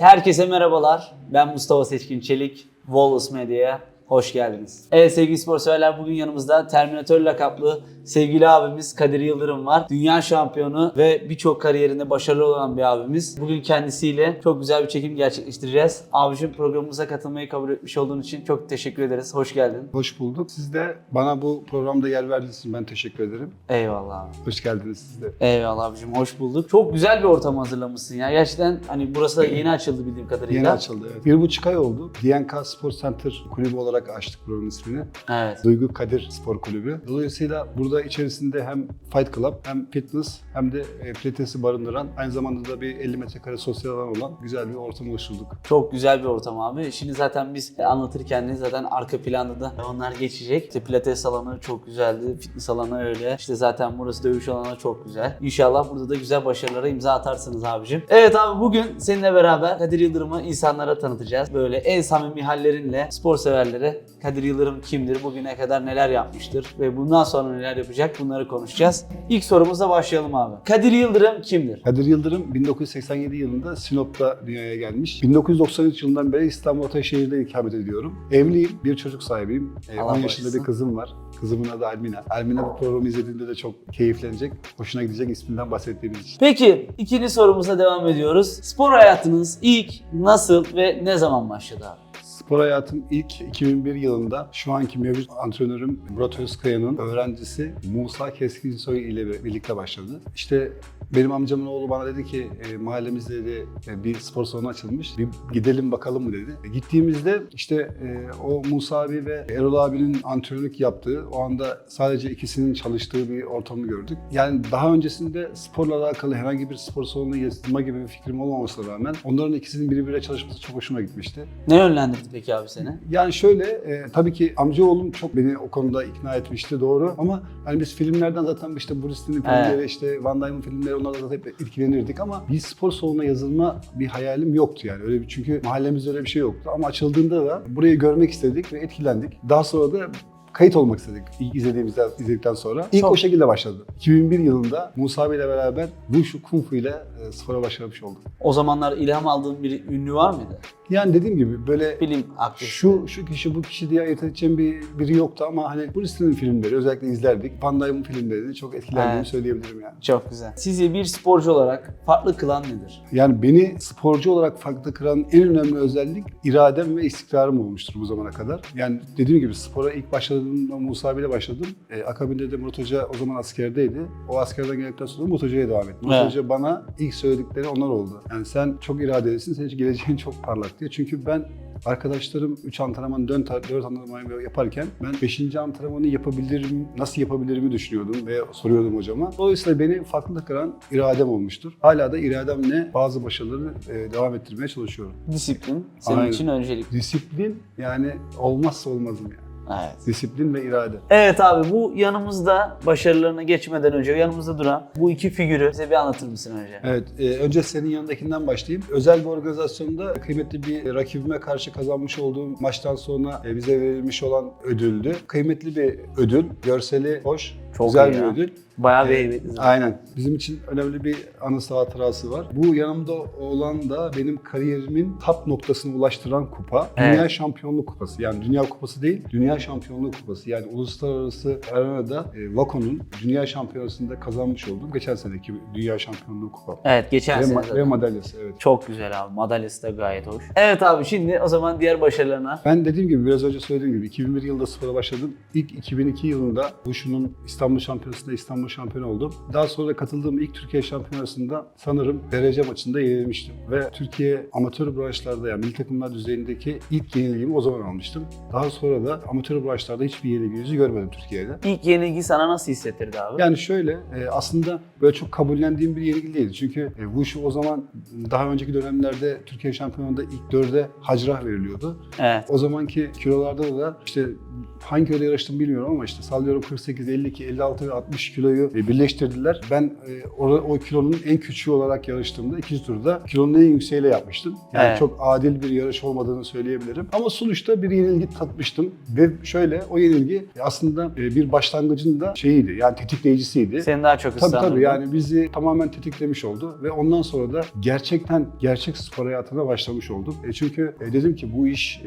Herkese merhabalar. Ben Mustafa Seçkin Çelik. Wallace Medya'ya hoş geldiniz. Evet sevgili spor severler bugün yanımızda Terminator lakaplı sevgili abimiz Kadir Yıldırım var. Dünya şampiyonu ve birçok kariyerinde başarılı olan bir abimiz. Bugün kendisiyle çok güzel bir çekim gerçekleştireceğiz. Abicim programımıza katılmayı kabul etmiş olduğun için çok teşekkür ederiz. Hoş geldin. Hoş bulduk. Siz de bana bu programda yer verdiğiniz için ben teşekkür ederim. Eyvallah abi. Hoş geldiniz siz de. Eyvallah abicim hoş bulduk. Çok güzel bir ortam hazırlamışsın ya. Gerçekten hani burası da yeni açıldı bildiğim kadarıyla. Yeni açıldı. Evet. Bir buçuk ay oldu. DNK Spor Center kulübü olarak açtık buranın ismini. Evet. Duygu Kadir Spor Kulübü. Dolayısıyla burada içerisinde hem Fight Club hem fitness hem de e, pilatesi barındıran aynı zamanda da bir 50 metrekare sosyal alan olan güzel bir ortam oluşturduk. Çok güzel bir ortam abi. Şimdi zaten biz anlatırken de zaten arka planda da onlar geçecek. İşte pilates salonu çok güzeldi. Fitness alanı öyle. İşte zaten burası dövüş alanı çok güzel. İnşallah burada da güzel başarılara imza atarsınız abicim. Evet abi bugün seninle beraber Kadir Yıldırım'ı insanlara tanıtacağız. Böyle en samimi hallerinle spor severlere Kadir Yıldırım kimdir, bugüne kadar neler yapmıştır ve bundan sonra neler yapacak bunları konuşacağız. İlk sorumuzla başlayalım abi. Kadir Yıldırım kimdir? Kadir Yıldırım 1987 yılında Sinop'ta dünyaya gelmiş. 1993 yılından beri İstanbul Ataşehir'de ikamet ediyorum. Evliyim, bir çocuk sahibiyim. Ee, Allah 10 yaşında bir kızım var. Kızımın adı Almina. Almina bu programı izlediğinde de çok keyiflenecek, hoşuna gidecek isminden bahsettiğimiz için. Peki ikinci sorumuza devam ediyoruz. Spor hayatınız ilk nasıl ve ne zaman başladı abi? Spor hayatım ilk 2001 yılında şu anki mevcut antrenörüm Murat Özkaya'nın öğrencisi Musa Keskinsoy ile birlikte başladı. İşte benim amcamın oğlu bana dedi ki e, mahallemizde dedi, e, bir spor salonu açılmış. Bir gidelim bakalım mı dedi. E, gittiğimizde işte e, o Musa abi ve Erol abinin antrenörlük yaptığı, o anda sadece ikisinin çalıştığı bir ortamı gördük. Yani daha öncesinde sporla alakalı herhangi bir spor salonuna yazılma gibi bir fikrim olmamasına rağmen onların ikisinin birbiriyle çalışması çok hoşuma gitmişti. Ne yönlendirdi peki abi seni? Yani şöyle, e, tabii ki amcaoğlum çok beni o konuda ikna etmişti doğru ama hani biz filmlerden zaten işte Bruce Lee'nin filmleri, Evet. işte Van Damme'ın filmleri onlardan zaten hep etkilenirdik ama bir spor salonuna yazılma bir hayalim yoktu yani. Öyle bir çünkü mahallemizde öyle bir şey yoktu ama açıldığında da burayı görmek istedik ve etkilendik. Daha sonra da kayıt olmak istedik izlediğimizden izledikten sonra. İlk Çok- o şekilde başladı. 2001 yılında Musa abi ile beraber Wushu Kung Fu ile e, spora başlamış olduk. O zamanlar ilham aldığın bir ünlü var mıydı? Yani dediğim gibi böyle Bilim aktivisti. şu şu kişi bu kişi diye ayırt edeceğim bir biri yoktu ama hani Bruce Lee'nin filmleri özellikle izlerdik. Van Damme'ın filmlerini çok etkilendiğimi Evet. söyleyebilirim yani. Çok güzel. Sizi bir sporcu olarak farklı kılan nedir? Yani beni sporcu olarak farklı kılan en önemli özellik iradem ve istikrarım olmuştur bu zamana kadar. Yani dediğim gibi spora ilk başladığımda Musa abiyle başladım. E, akabinde de Murat Hoca o zaman askerdeydi. O askerden geldikten sonra Murat Hoca'ya devam ettim. Murat Evet. Hoca bana ilk söyledikleri onlar oldu. Yani sen çok iradelisin, senin geleceğin çok parlak diye. Çünkü ben Arkadaşlarım 3 antrenman, 4 antrenman yaparken ben 5. antrenmanı yapabilirim, nasıl yapabilirimi düşünüyordum ve soruyordum hocama. Dolayısıyla beni farklı kıran iradem olmuştur. Hala da irademle bazı başarıları e, devam ettirmeye çalışıyorum. Disiplin senin Aynen. için öncelik. Disiplin yani olmazsa olmazım yani. Evet. Disiplin ve irade. Evet abi bu yanımızda başarılarına geçmeden önce yanımızda duran bu iki figürü bize bir anlatır mısın önce? Evet, e, önce senin yanındakinden başlayayım. Özel bir organizasyonda kıymetli bir rakibime karşı kazanmış olduğum maçtan sonra e, bize verilmiş olan ödüldü. Kıymetli bir ödül, görseli hoş, Çok güzel bir ya. ödül. Bayağı bir Evet, heybetli zaten. Aynen. Bizim için önemli bir anısı hatırası var. Bu yanımda olan da benim kariyerimin top noktasına ulaştıran kupa. Evet. Dünya Şampiyonluk Kupası. Yani Dünya Kupası değil, Dünya Şampiyonluk Kupası. Yani uluslararası arenada e, Vako'nun Dünya Şampiyonası'nda kazanmış olduğum geçen seneki Dünya Şampiyonluğu Kupa. Evet geçen sene ve madalyası evet. Çok güzel abi. Madalyası da gayet hoş. Evet abi şimdi o zaman diğer başarılarına. Ben dediğim gibi biraz önce söylediğim gibi 2001 yılında spora başladım. İlk 2002 yılında Wushu'nun İstanbul Şampiyonası'nda İstanbul şampiyonu oldum. Daha sonra katıldığım ilk Türkiye Şampiyonası'nda sanırım derece maçında yenilmiştim. Ve Türkiye amatör branşlarda yani milli takımlar düzeyindeki ilk yenilgimi o zaman almıştım. Daha sonra da amatör branşlarda hiçbir yenilgi yüzü görmedim Türkiye'de. İlk yenilgi sana nasıl hissettirdi abi? Yani şöyle e, aslında böyle çok kabullendiğim bir yenilgi değildi. Çünkü e, Wushu o zaman daha önceki dönemlerde Türkiye şampiyonunda ilk dörde hacrah veriliyordu. Evet. O zamanki kilolarda da işte hangi kiloda yarıştım bilmiyorum ama işte sallıyorum 48, 52, 56 ve 60 kiloyu e, birleştirdiler. Ben e, o, o kilonun en küçüğü olarak yarıştığımda ikinci turda kilonun en yükseğiyle yapmıştım. Yani Evet. çok adil bir yarış olmadığını söyleyebilirim. Ama sonuçta bir yenilgi tatmıştım ve şöyle o yenilgi aslında e, bir başlangıcın da şeyiydi yani tetikleyicisiydi. Seni daha çok Tabii tabii yani bizi tamamen tetiklemiş oldu ve ondan sonra da gerçekten gerçek spor hayatına başlamış olduk. E çünkü dedim ki bu iş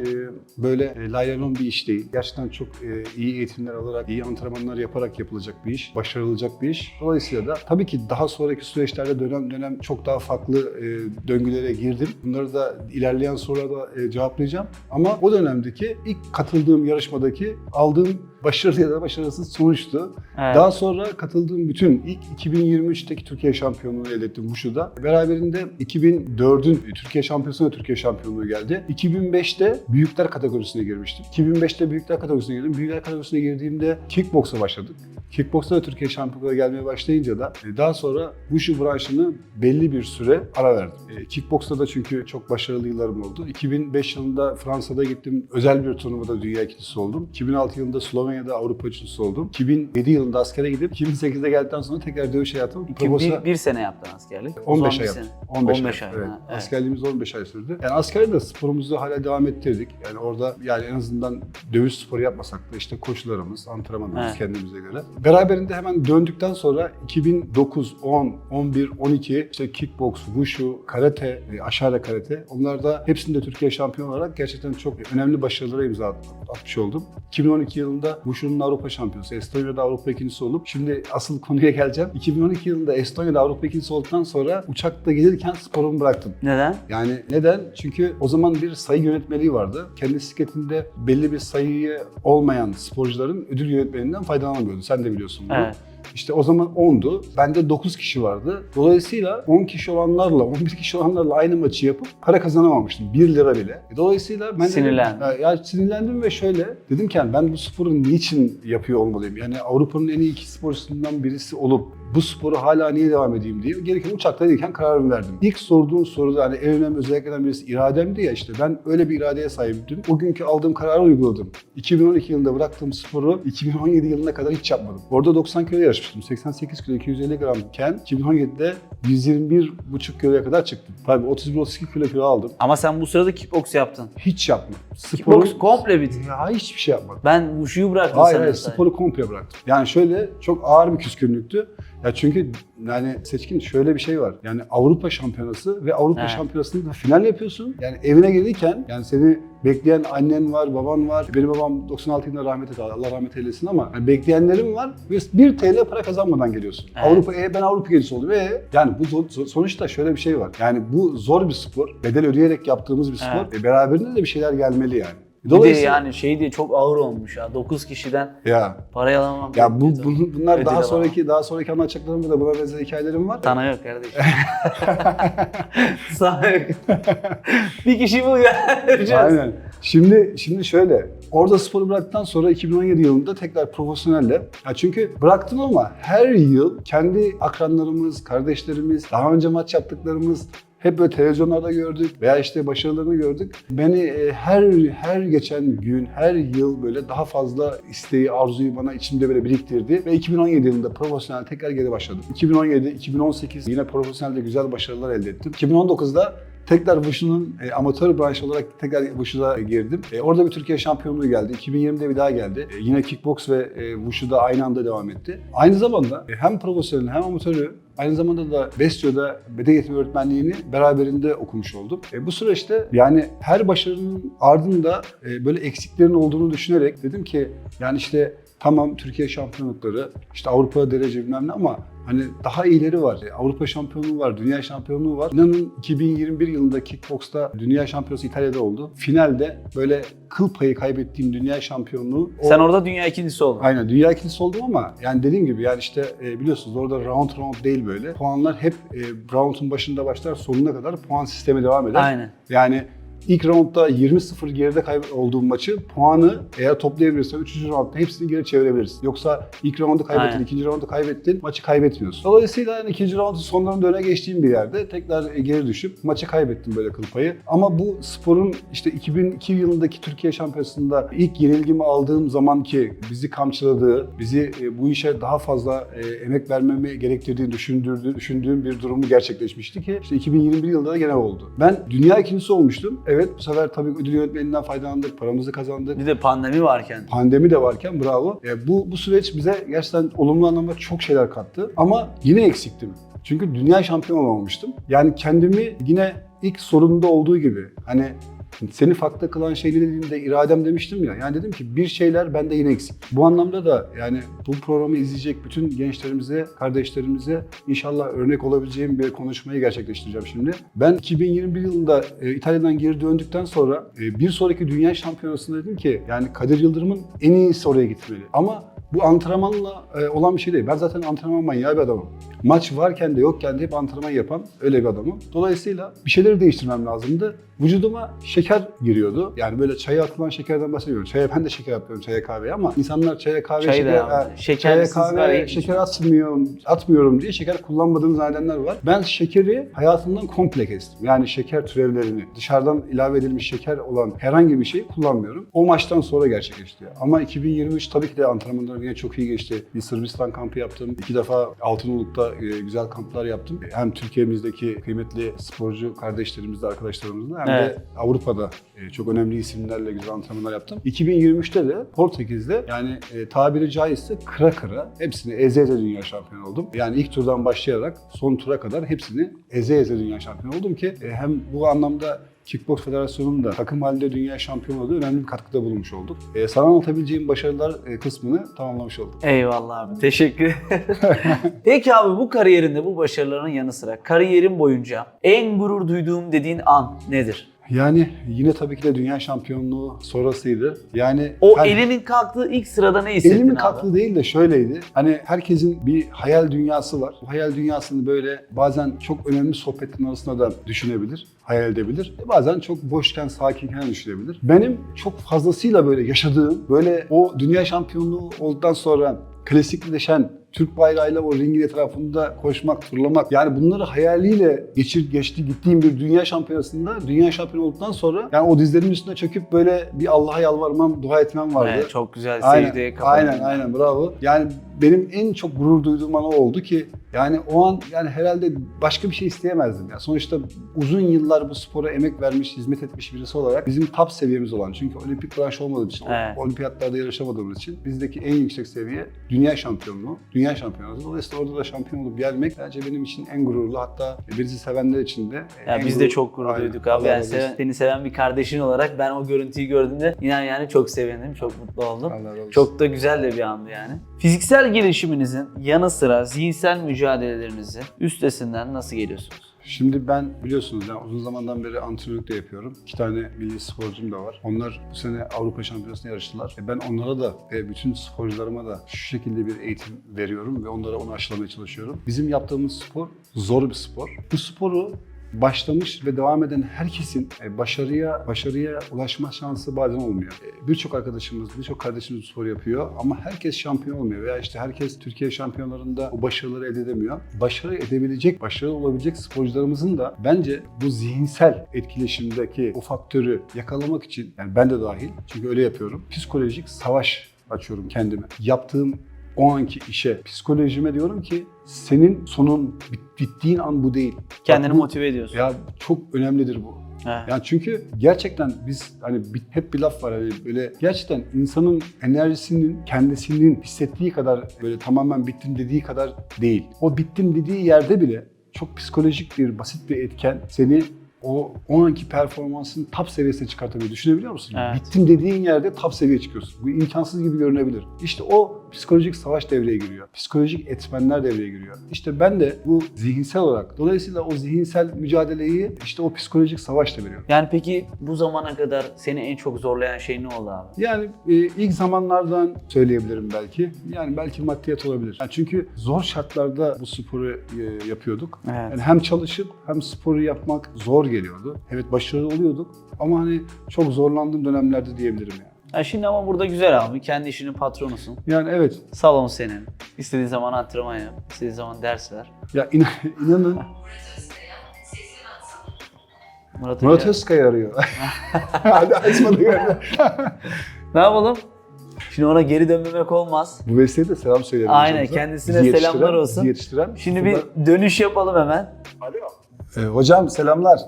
böyle laylanon bir iş değil. Gerçekten çok e, iyi eğitimler alarak, iyi antrenmanlar yaparak yapılacak bir iş, başarılacak bir iş. Dolayısıyla da tabii ki daha sonraki süreçlerde dönem dönem çok daha farklı e, döngülere girdim. Bunları da ilerleyen sorularda e, cevaplayacağım. Ama o dönemdeki ilk katıldığım yarışmadaki aldığım başarılı ya da başarısız sonuçtu. Evet. Daha sonra katıldığım bütün ilk 2023'teki Türkiye şampiyonluğunu elde ettim Wushu'da. Beraberinde 2004'ün Türkiye şampiyonluğu ve Türkiye şampiyonluğu geldi. 2005'te büyükler kategorisine girmiştim. 2005'te büyükler kategorisine girdim. Büyükler kategorisine girdiğimde kickboksa başladık. Kickboksta da Türkiye şampiyonluğuna gelmeye başlayınca da e, daha sonra Wushu branşını belli bir süre ara verdim. E, Kickboksta da çünkü çok başarılı yıllarım oldu. 2005 yılında Fransa'da gittim. Özel bir turnuvada dünya ikincisi oldum. 2006 yılında Slovenya'da Avrupa üçüncüsü oldum. 2007 yılında askere gidip 2008'de geldikten sonra tekrar dövüş hayatım. Probosa- bir, bir sene yaptın askerlik. O 15 zaman ay yaptım. sene. 15, 15 ay. ay, Evet. ha, evet. Askerliğimiz 15 ay sürdü. Yani askerde de sporumuzu hala devam ettirdik. Yani orada yani en azından dövüş sporu yapmasak da işte koşularımız, antrenmanlarımız Evet. kendimize göre. Beraberinde hemen döndükten sonra 2009, 10, 11, 12 işte kickbox, wushu, karate, e, aşağıda karate. Onlarda hepsinde Türkiye şampiyonu olarak gerçekten çok önemli başarılara imza at- atmış oldum. 2012 yılında Wushu'nun Avrupa şampiyonası, Estonya'da Avrupa ikincisi olup şimdi asıl konuya geleceğim. 2012 yılında Estonya'da Avrupa ikincisi olduktan sonra uçakta gelirken sporumu bıraktım. Neden? Yani neden? Çünkü o zaman bir sayı yönetmeliği vardı. Kendi bisikletinde belli bir sayıyı olmayan sporcuların ödül yönetmeliğinden faydalanamıyordu. Sen de biliyorsun bunu. Evet. İşte o zaman 10'du. Bende 9 kişi vardı. Dolayısıyla 10 kişi olanlarla, 11 kişi olanlarla aynı maçı yapıp para kazanamamıştım. 1 lira bile. E, Dolayısıyla ben Sinirlendin. Ya, ya sinirlendim ve şöyle dedim ki yani ben bu sporu niçin yapıyor olmalıyım? Yani Avrupa'nın en iyi iki sporcusundan birisi olup bu sporu hala niye devam edeyim diye gereken uçaktayken kararımı verdim. İlk sorduğun soruda hani en önemli özelliklerden birisi irademdi ya işte ben öyle bir iradeye sahiptim. O günkü aldığım kararı uyguladım. 2012 yılında bıraktığım sporu 2017 yılına kadar hiç yapmadım. Orada 90 kilo yarışmıştım. 88 kilo 250 gramken 2017'de 121,5 kiloya kadar çıktım. Tabii 31-32 kilo kilo aldım. Ama sen bu sırada kickbox yaptın. Hiç yapmadım. Sporu, Kickbox komple bitti. ya hiçbir şey yapmadım. Ben Wushu'yu bıraktım Hayır, hayır sporu komple bıraktım. Yani şöyle çok ağır bir küskünlüktü. Ya çünkü yani seçkin şöyle bir şey var. Yani Avrupa Şampiyonası ve Avrupa Evet. Şampiyonası'nda final yapıyorsun. Yani evine gelirken yani seni bekleyen annen var, baban var. Benim babam 96 yılında rahmet etti. Allah rahmet eylesin ama yani bekleyenlerim var ve 1 TL para kazanmadan geliyorsun. Evet. Avrupa e, ben Avrupa gençisi oldum. E, yani bu sonuçta şöyle bir şey var. Yani bu zor bir spor. Bedel ödeyerek yaptığımız bir spor. Evet. E, beraberinde de bir şeyler gelmeli yani. Bir de yani şey diye çok ağır olmuş ya. 9 kişiden ya parayı alamam. Ya bu, bunu- bunlar Ödül daha alamam. sonraki daha sonraki anlatacaklarımda da buna benzer hikayelerim var. Sana yok kardeşim. Sana yok. bir kişi bu ya. Aynen. Şimdi şimdi şöyle. Orada sporu bıraktıktan sonra 2017 yılında tekrar profesyonelle. Ya çünkü bıraktım ama her yıl kendi akranlarımız, kardeşlerimiz, daha önce maç yaptıklarımız hep böyle televizyonlarda gördük veya işte başarılarını gördük. Beni e, her her geçen gün, her yıl böyle daha fazla isteği, arzuyu bana içimde böyle biriktirdi ve 2017 yılında profesyonel tekrar geri başladım. 2017, 2018 yine profesyonelde güzel başarılar elde ettim. 2019'da Tekrar Wushu'nun e, amatör branşı olarak tekrar Wushu'da girdim. E, orada bir Türkiye şampiyonluğu geldi. 2020'de bir daha geldi. E, yine kickbox ve e, Wushu'da aynı anda devam etti. Aynı zamanda e, hem profesyonel hem amatörü Aynı zamanda da Bestio'da beden eğitimi öğretmenliğini beraberinde okumuş oldum. E, bu süreçte yani her başarının ardında e, böyle eksiklerin olduğunu düşünerek dedim ki yani işte tamam Türkiye şampiyonlukları, işte Avrupa derece bilmem ne ama hani daha iyileri var. E, Avrupa şampiyonluğu var, dünya şampiyonluğu var. İnanın 2021 yılında kickboxta dünya şampiyonası İtalya'da oldu. Finalde böyle kıl payı kaybettiğim dünya şampiyonluğu o- Sen orada dünya ikincisi oldun. Aynen dünya ikincisi oldum ama yani dediğim gibi yani işte e, biliyorsunuz orada round round değil böyle. Puanlar hep e, round'un başında başlar sonuna kadar puan sistemi devam eder. Aynen. Yani ilk roundda 20-0 geride olduğum maçı puanı eğer toplayabilirsen 3. roundda hepsini geri çevirebilirsin. Yoksa ilk roundu kaybettin, Aynen. ikinci roundu kaybettin, maçı kaybetmiyorsun. Dolayısıyla yani ikinci roundun sonlarında öne geçtiğim bir yerde tekrar geri düşüp maçı kaybettim böyle kıl payı. Ama bu sporun işte 2002 yılındaki Türkiye Şampiyonası'nda ilk yenilgimi aldığım zamanki bizi kamçıladığı, bizi e, bu işe daha fazla e, emek vermemi gerektirdiğini düşündüğüm bir durumu gerçekleşmişti ki işte 2021 yılında da gene oldu. Ben dünya ikincisi olmuştum. Evet bu sefer tabii ödül yönetmeninden faydalandık, paramızı kazandık. Bir de pandemi varken. Pandemi de varken bravo. E, bu, bu süreç bize gerçekten olumlu anlamda çok şeyler kattı. Ama yine eksiktim. Çünkü dünya şampiyonu olamamıştım. Yani kendimi yine ilk sorununda olduğu gibi hani seni farklı kılan şey ne dediğimde iradem demiştim ya. Yani dedim ki bir şeyler bende yine eksik. Bu anlamda da yani bu programı izleyecek bütün gençlerimize, kardeşlerimize inşallah örnek olabileceğim bir konuşmayı gerçekleştireceğim şimdi. Ben 2021 yılında e, İtalya'dan geri döndükten sonra e, bir sonraki dünya şampiyonasında dedim ki yani Kadir Yıldırım'ın en iyisi oraya gitmeli. Ama bu antrenmanla e, olan bir şey değil. Ben zaten antrenman manyağı bir adamım. Maç varken de yokken de hep antrenman yapan öyle bir adamım. Dolayısıyla bir şeyleri değiştirmem lazımdı. Vücuduma şeker giriyordu. Yani böyle çaya atılan şekerden bahsediyorum. Çaya ben de şeker atıyorum çaya kahveye ama insanlar çaya kahve Çayı da şeker, yani. ha, çaya kahve şeker atmıyorum, atmıyorum diye şeker kullanmadığını zannedenler var. Ben şekeri hayatımdan komple kestim. Yani şeker türevlerini, dışarıdan ilave edilmiş şeker olan herhangi bir şeyi kullanmıyorum. O maçtan sonra gerçekleşti. Ama 2023 tabii ki de antrenmanlarım yine çok iyi geçti. Bir Sırbistan kampı yaptım. İki defa Altınoluk'ta e, güzel kamplar yaptım. Hem Türkiye'mizdeki kıymetli sporcu kardeşlerimizle, arkadaşlarımızla hem de Evet. Avrupa'da e, çok önemli isimlerle güzel antrenmanlar yaptım. 2023'te de Portekiz'de yani e, tabiri caizse kıra kıra hepsini eze eze dünya şampiyonu oldum. Yani ilk turdan başlayarak son tura kadar hepsini eze eze dünya şampiyonu oldum ki e, hem bu anlamda Kickbox Federasyonu'nun da takım halinde dünya şampiyonu olduğu önemli bir katkıda bulunmuş olduk. E, sana anlatabileceğim başarılar kısmını tamamlamış olduk. Eyvallah abi. Teşekkür Peki abi bu kariyerinde, bu başarıların yanı sıra kariyerin boyunca en gurur duyduğum dediğin an nedir? Yani yine tabii ki de dünya şampiyonluğu sonrasıydı. Yani O her- elinin kalktığı ilk sırada ne hissettin Elimin abi? kalktığı değil de şöyleydi. Hani herkesin bir hayal dünyası var. Bu hayal dünyasını böyle bazen çok önemli sohbetin arasında da düşünebilir, hayal edebilir. Bazen çok boşken, sakinken düşünebilir. Benim çok fazlasıyla böyle yaşadığım, böyle o dünya şampiyonluğu olduktan sonra klasikleşen Türk bayrağıyla o ringin etrafında koşmak, turlamak. Yani bunları hayaliyle geçir, geçti gittiğim bir dünya şampiyonasında dünya şampiyonu olduktan sonra yani o dizlerimin üstüne çöküp böyle bir Allah'a yalvarmam, dua etmem vardı. Evet, çok güzel Aynen, secdeye kapandım. aynen, aynen bravo. Yani benim en çok gurur duyduğum an o oldu ki yani o an yani herhalde başka bir şey isteyemezdim ya. Sonuçta uzun yıllar bu spora emek vermiş, hizmet etmiş birisi olarak bizim top seviyemiz olan çünkü olimpik branş olmadığı için, Evet. olimpiyatlarda yarışamadığımız için bizdeki en yüksek seviye dünya şampiyonluğu, dünya şampiyonası. Dolayısıyla orada da şampiyon olup gelmek bence benim için en gururlu hatta birisi sevenler için de Ya en biz de gurur- çok gurur Aynen. duyduk abi. Yani seven- seni seven bir kardeşin olarak ben o görüntüyü gördüğümde inan yani çok sevindim, çok mutlu oldum. Çok da güzel de bir andı yani. Fiziksel gelişiminizin yanı sıra zihinsel mücadelelerinizin üstesinden nasıl geliyorsunuz? Şimdi ben biliyorsunuz yani uzun zamandan beri antrenörlük de yapıyorum. İki tane milli sporcum da var. Onlar bu sene Avrupa Şampiyonası'nda yarıştılar. E Ben onlara da ve bütün sporcularıma da şu şekilde bir eğitim veriyorum ve onlara onu aşılamaya çalışıyorum. Bizim yaptığımız spor zor bir spor. Bu sporu başlamış ve devam eden herkesin e, başarıya başarıya ulaşma şansı bazen olmuyor. E, Birçok arkadaşımız, birçok kardeşimiz bu sporu yapıyor ama herkes şampiyon olmuyor veya işte herkes Türkiye şampiyonlarında o başarıları elde edemiyor. Başarı edebilecek, başarılı olabilecek sporcularımızın da bence bu zihinsel etkileşimdeki o faktörü yakalamak için yani ben de dahil çünkü öyle yapıyorum. Psikolojik savaş açıyorum kendime. Yaptığım o anki işe, psikolojime diyorum ki senin sonun bit- bittiğin an bu değil. Bak Kendini bu- motive ediyorsun. ya çok önemlidir bu. Evet. Yani çünkü gerçekten biz hani bir- hep bir laf var hani böyle gerçekten insanın enerjisinin kendisinin hissettiği kadar böyle tamamen bittim dediği kadar değil. O bittim dediği yerde bile çok psikolojik bir basit bir etken seni o, o anki performansın top seviyesine çıkartabilir. Düşünebiliyor musun? Evet. Bittim dediğin yerde top seviyeye çıkıyorsun. Bu imkansız gibi görünebilir. İşte o psikolojik savaş devreye giriyor. Psikolojik etmenler devreye giriyor. İşte ben de bu zihinsel olarak dolayısıyla o zihinsel mücadeleyi işte o psikolojik savaşla veriyorum. Yani peki bu zamana kadar seni en çok zorlayan şey ne oldu abi? Yani e, ilk zamanlardan söyleyebilirim belki. Yani belki maddiyat olabilir. Yani çünkü zor şartlarda bu sporu e, yapıyorduk. Evet. Yani hem çalışıp hem sporu yapmak zor geliyordu. Evet başarılı oluyorduk ama hani çok zorlandığım dönemlerde diyebilirim yani. Ya şimdi ama burada güzel abi. Kendi işinin patronusun. Yani evet. Salon senin. İstediğin zaman antrenman yap. İstediğin zaman ders ver. Ya inan, inanın Murat, Murat Hoca- Özkaya arıyor. Hadi açmadı galiba. Ne yapalım? Şimdi ona geri dönmemek olmaz. Bu vesileyle de selam söyleyelim. Aynen, hocamıza. kendisine Bizi selamlar olsun. bizi yetiştiren. Şimdi bir dönüş yapalım hemen. Ee, hocam selamlar.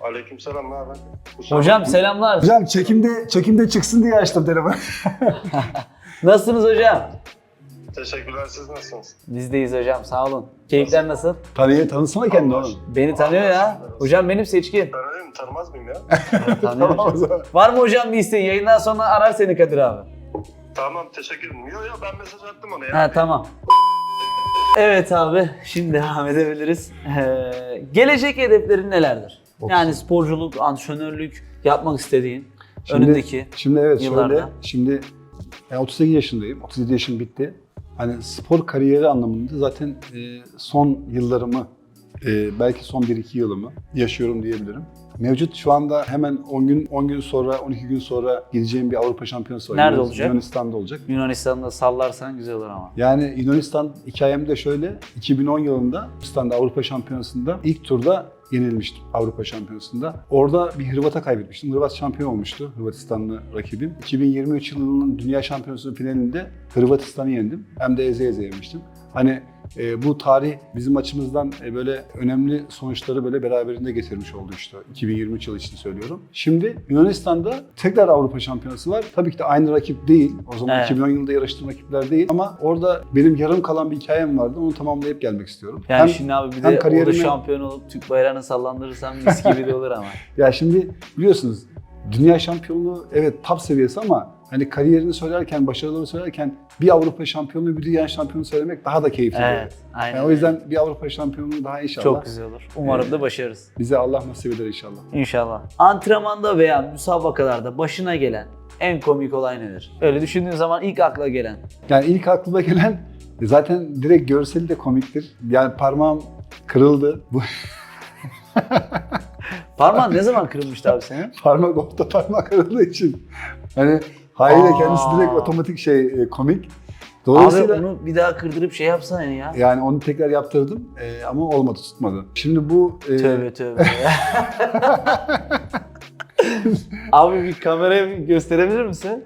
Aleykümselam ne haber? Hocam selamlar. Hocam çekimde çekimde çıksın diye açtım telefonu. Nasılsınız hocam? Teşekkürler siz nasılsınız? Bizdeyiz hocam sağ olun. Keyifler nasıl? Tanıya tanısana kendini oğlum. Beni tanıyor ya. Hocam benim seçkin. Ben öyle mi tanımaz mıyım ya? Tanıyor Tamam o hocam. zaman. Var mı hocam bir isteğin? Yayından sonra arar seni Kadir abi. tamam teşekkür ederim. Yo yo ben mesaj attım ona ya. Ha tamam. Evet abi şimdi devam edebiliriz. Ee, gelecek hedeflerin nelerdir? Of. Yani sporculuk, antrenörlük yapmak istediğin Şimdi- önündeki. Şimdi evet yıllarda. şöyle. Şimdi ben 38 yaşındayım. 37 yaşım bitti. Hani spor kariyeri anlamında zaten e, son yıllarımı e, belki son 1-2 yılımı yaşıyorum diyebilirim. Mevcut şu anda hemen 10 gün 10 gün sonra 12 gün sonra gideceğim bir Avrupa Şampiyonası var. Nerede olacak? Yunanistan'da olacak. Yunanistan'da sallarsan güzel olur ama. Yani Yunanistan hikayem de şöyle. 2010 yılında Yunanistan'da Avrupa Şampiyonası'nda ilk turda yenilmiştim Avrupa Şampiyonası'nda. Orada bir Hırvat'a kaybetmiştim. Hırvat şampiyon olmuştu. Hırvatistanlı rakibim. 2023 yılının Dünya Şampiyonası finalinde Hırvatistan'ı yendim. Hem de eze eze yenmiştim. Hani e, bu tarih bizim açımızdan e, böyle önemli sonuçları böyle beraberinde getirmiş oldu işte 2023 yılı için söylüyorum. Şimdi Yunanistan'da tekrar Avrupa Şampiyonası var. Tabii ki de aynı rakip değil. O zaman Evet. 2010 yılında yarıştığım rakipler değil. Ama orada benim yarım kalan bir hikayem vardı. Onu tamamlayıp gelmek istiyorum. Yani Hem- şimdi abi bir de orada kariyerime- şampiyon olup Türk bayrağını sallandırırsan mis gibi de olur ama. Ya şimdi biliyorsunuz dünya şampiyonluğu evet top seviyesi ama hani kariyerini söylerken, başarılarını söylerken bir Avrupa şampiyonluğu, bir dünya şampiyonluğu söylemek daha da keyifli. evet, oluyor. aynen. Yani o yüzden bir Avrupa şampiyonluğu daha inşallah. Çok güzel olur. Umarım da başarırız. Bize Allah nasip eder inşallah. İnşallah. Antrenmanda veya müsabakalarda başına gelen en komik olay nedir? Öyle düşündüğün zaman ilk akla gelen. Yani ilk aklıma gelen zaten direkt görseli de komiktir. Yani parmağım kırıldı. Bu Parmağın ne zaman kırılmıştı abi senin? parmak orta parmak kırıldığı için. Hani haliyle Aa. kendisi direkt otomatik şey e, komik. Abi Dolayısıyla onu bir daha kırdırıp şey yapsana ya. yani onu tekrar yaptırdım e, ama olmadı tutmadı. Şimdi bu e, Tövbe tövbe. Abi bir kameraya bir gösterebilir misin?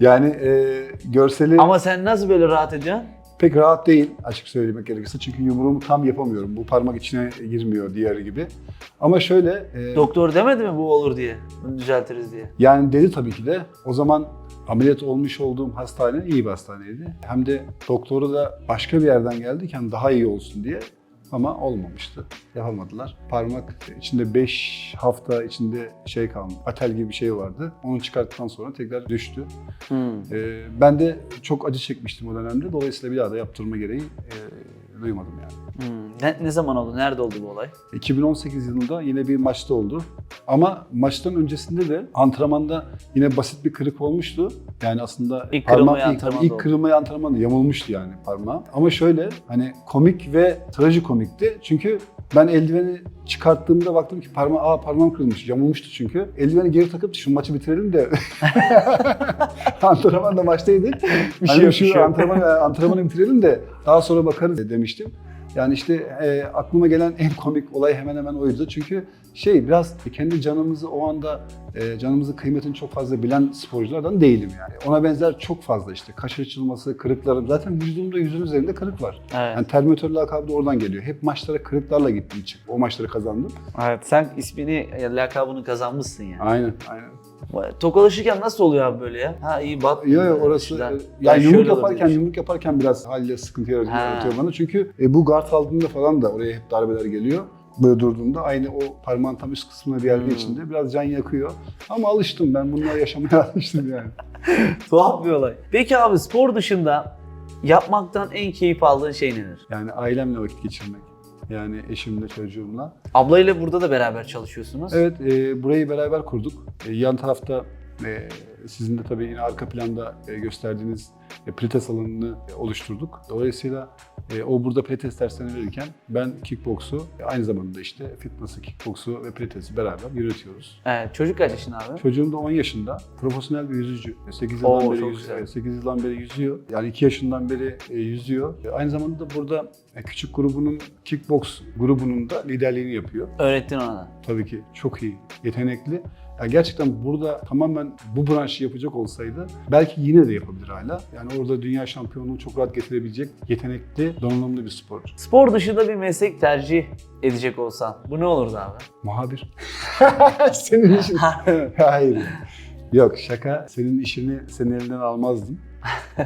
yani e, görseli Ama sen nasıl böyle rahat ediyorsun? Pek rahat değil açık söylemek gerekirse. Çünkü yumruğumu tam yapamıyorum. Bu parmak içine girmiyor diğer gibi. Ama şöyle e, Doktor demedi mi bu olur diye? Bunu düzeltiriz diye. Yani dedi tabii ki de. O zaman ameliyat olmuş olduğum hastane iyi bir hastaneydi. Hem de doktoru da başka bir yerden geldiken daha iyi olsun diye. Ama olmamıştı. Yapamadılar. Parmak içinde 5 hafta içinde şey kalmış. Atel gibi bir şey vardı. Onu çıkarttıktan sonra tekrar düştü. Hmm. Ee, ben de çok acı çekmiştim o dönemde. Dolayısıyla bir daha da yaptırma gereği e, duymadım yani. Hmm. Ne, ne zaman oldu? Nerede oldu bu olay? 2018 yılında yine bir maçta oldu. Ama maçtan öncesinde de antrenmanda yine basit bir kırık olmuştu. Yani aslında İlk parmak- kırılmayı ilk, antrenmanda ilk oldu. kırılmayı antrenmanda yamulmuştu yani parmağım. Ama şöyle hani komik ve trajikomikti. Çünkü ben eldiveni çıkarttığımda baktım ki parma aa parmağım kırılmış. Yamulmuştu çünkü. Eldiveni geri takıp şu maçı bitirelim de antrenmanda maçtaydık. Bir hani şey yok, şu bir şey yok. antrenmanı, antrenmanı bitirelim de daha sonra bakarız demiştim. Yani işte e, aklıma gelen en komik olay hemen hemen oydu. Çünkü şey biraz kendi canımızı o anda e, canımızın kıymetini çok fazla bilen sporculardan değilim yani. Ona benzer çok fazla işte kaş açılması, kırıklarım. Zaten vücudumda yüzün üzerinde kırık var. Evet. Yani terminatör lakabı da oradan geliyor. Hep maçlara kırıklarla gittim çık. O maçları kazandım. evet. Sen ismini, lakabını kazanmışsın yani. Aynen, aynen. Tokalaşırken nasıl oluyor abi böyle ya? Ha iyi bat. Yok yok orası Şuradan. e, Ben yani yumruk yaparken yumruk yaparken biraz haliyle sıkıntı yaratıyor, bana. Çünkü e, bu guard aldığında falan da oraya hep darbeler geliyor. böyle durduğunda aynı o parmağın tam üst kısmına geldiği Hmm. için de biraz can yakıyor. Ama alıştım ben bununla yaşamaya alıştım yani. Tuhaf bir olay. Peki abi spor dışında yapmaktan en keyif aldığın şey nedir? Yani ailemle vakit geçirmek. Yani eşimle, çocuğumla. Ablayla burada da beraber çalışıyorsunuz. Evet, e, burayı beraber kurduk. E, yan tarafta e, sizin de tabii yine arka planda e, gösterdiğiniz e, pilates alanını e, oluşturduk. Dolayısıyla e, o burada pilates derslerini verirken ben kickboksu, e, aynı zamanda işte fitness'ı, kickboksu ve pilatesi beraber yürütüyoruz. Evet, çocuk kaç yaşında abi? Çocuğum da 10 yaşında. Profesyonel bir yüzücü. 8 Oo, yıldan beri, çok yüz- güzel. evet, 8 yıldan beri yüzüyor. Yani 2 yaşından beri e, yüzüyor. E, Aynı zamanda da burada e, küçük grubunun kickbox grubunun da liderliğini yapıyor. Öğrettin ona da. Tabii ki çok iyi, yetenekli. Yani gerçekten burada tamamen bu branşı yapacak olsaydı belki yine de yapabilir hala. Yani orada dünya şampiyonluğu çok rahat getirebilecek yetenekli, donanımlı bir sporcu. Spor dışında bir meslek tercih edecek olsan bu ne olurdu abi? Muhabir. Senin işin. Hayır. Yok şaka. Senin işini senin elinden almazdım.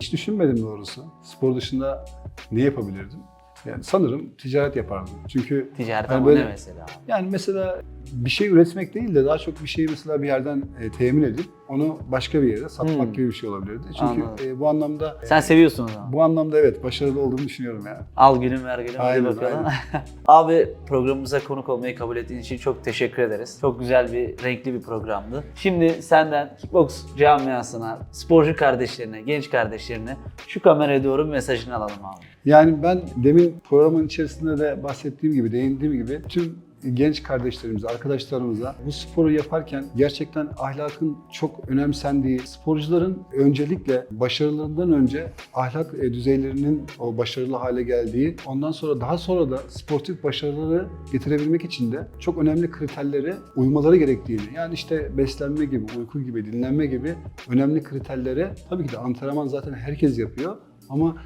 Hiç düşünmedim doğrusu. Spor dışında ne yapabilirdim? Yani sanırım ticaret yapardım. Çünkü Ticaret Yani ama böyle- ne mesela yani mesela bir şey üretmek değil de daha çok bir şeyi mesela bir yerden e, temin edip onu başka bir yere satmak Hmm. gibi bir şey olabilirdi. Çünkü Anladım. e, bu anlamda Sen seviyorsun o zaman. bu anlamda evet başarılı olduğumu düşünüyorum yani. Al gülüm ver gülüm hadi Aynen, bakalım. Abi programımıza konuk olmayı kabul ettiğin için çok teşekkür ederiz. Çok güzel bir, renkli bir programdı. Şimdi senden kickbox camiasına, sporcu kardeşlerine, genç kardeşlerine şu kameraya doğru bir mesajını alalım abi. Yani ben demin programın içerisinde de bahsettiğim gibi, değindiğim gibi tüm genç kardeşlerimize, arkadaşlarımıza bu sporu yaparken gerçekten ahlakın çok önemsendiği, sporcuların öncelikle başarılarından önce ahlak e, düzeylerinin o başarılı hale geldiği, ondan sonra daha sonra da sportif başarıları getirebilmek için de çok önemli kriterlere uymaları gerektiğini, yani işte beslenme gibi, uyku gibi, dinlenme gibi önemli kriterlere tabii ki de antrenman zaten herkes yapıyor. Ama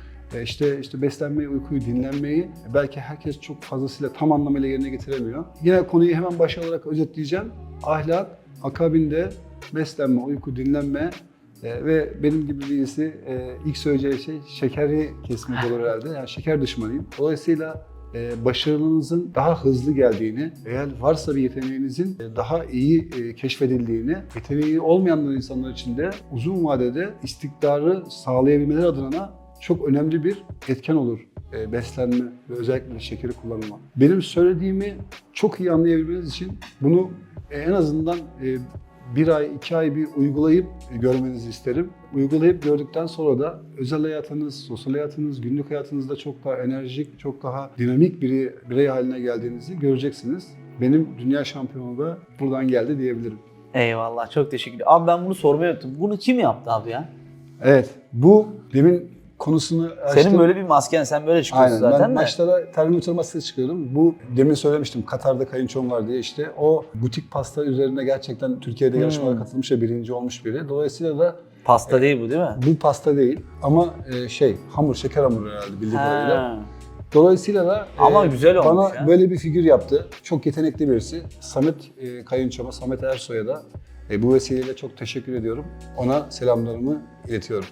işte işte beslenmeyi, uykuyu, dinlenmeyi belki herkes çok fazlasıyla tam anlamıyla yerine getiremiyor. Yine konuyu hemen başa alarak özetleyeceğim. Ahlak, akabinde beslenme, uyku, dinlenme e, ve benim gibi birisi e, ilk söyleyeceği şey şekeri kesmek olur herhalde. Yani şeker düşmanıyım. Dolayısıyla e, başarınızın daha hızlı geldiğini, eğer varsa bir yeteneğinizin e, daha iyi e, keşfedildiğini, yeteneği olmayanlar insanlar için de uzun vadede istikrarı sağlayabilmeleri adına çok önemli bir etken olur e, beslenme ve özellikle şekeri kullanımı. Benim söylediğimi çok iyi anlayabilmeniz için bunu e, en azından e, bir ay, iki ay bir uygulayıp görmenizi isterim. Uygulayıp gördükten sonra da özel hayatınız, sosyal hayatınız, günlük hayatınızda çok daha enerjik, çok daha dinamik bir birey haline geldiğinizi göreceksiniz. Benim dünya şampiyonu da buradan geldi diyebilirim. Eyvallah çok teşekkür ederim. Abi ben bunu sormayı unuttum. Bunu kim yaptı abi ya? Evet, bu demin konusunu açtım. Senin böyle bir masken, sen böyle çıkıyorsun Aynen. zaten ben de. maçlara termometre masası çıkıyorum. Bu demin söylemiştim Katar'da kayınçom var diye işte o butik pasta üzerinde gerçekten Türkiye'de Hmm. yarışmalara katılmış ve birinci olmuş biri. Dolayısıyla da Pasta değil bu değil mi? bu pasta değil ama e, şey hamur, şeker hamuru herhalde bildiğim kadarıyla. Dolayısıyla da e, Ama güzel olmuş bana ya. böyle bir figür yaptı. Çok yetenekli birisi. Samet e, kayınçoma, Samet Ersoy'a da e, bu vesileyle çok teşekkür ediyorum. Ona selamlarımı iletiyorum.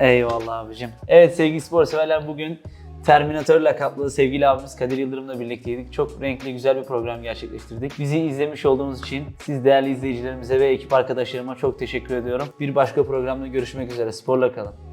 Eyvallah abicim. Evet sevgili spor severler bugün Terminator lakaplı sevgili abimiz Kadir Yıldırım'la birlikteydik. Çok renkli güzel bir program gerçekleştirdik. Bizi izlemiş olduğunuz için siz değerli izleyicilerimize ve ekip arkadaşlarıma çok teşekkür ediyorum. Bir başka programda görüşmek üzere. Sporla kalın.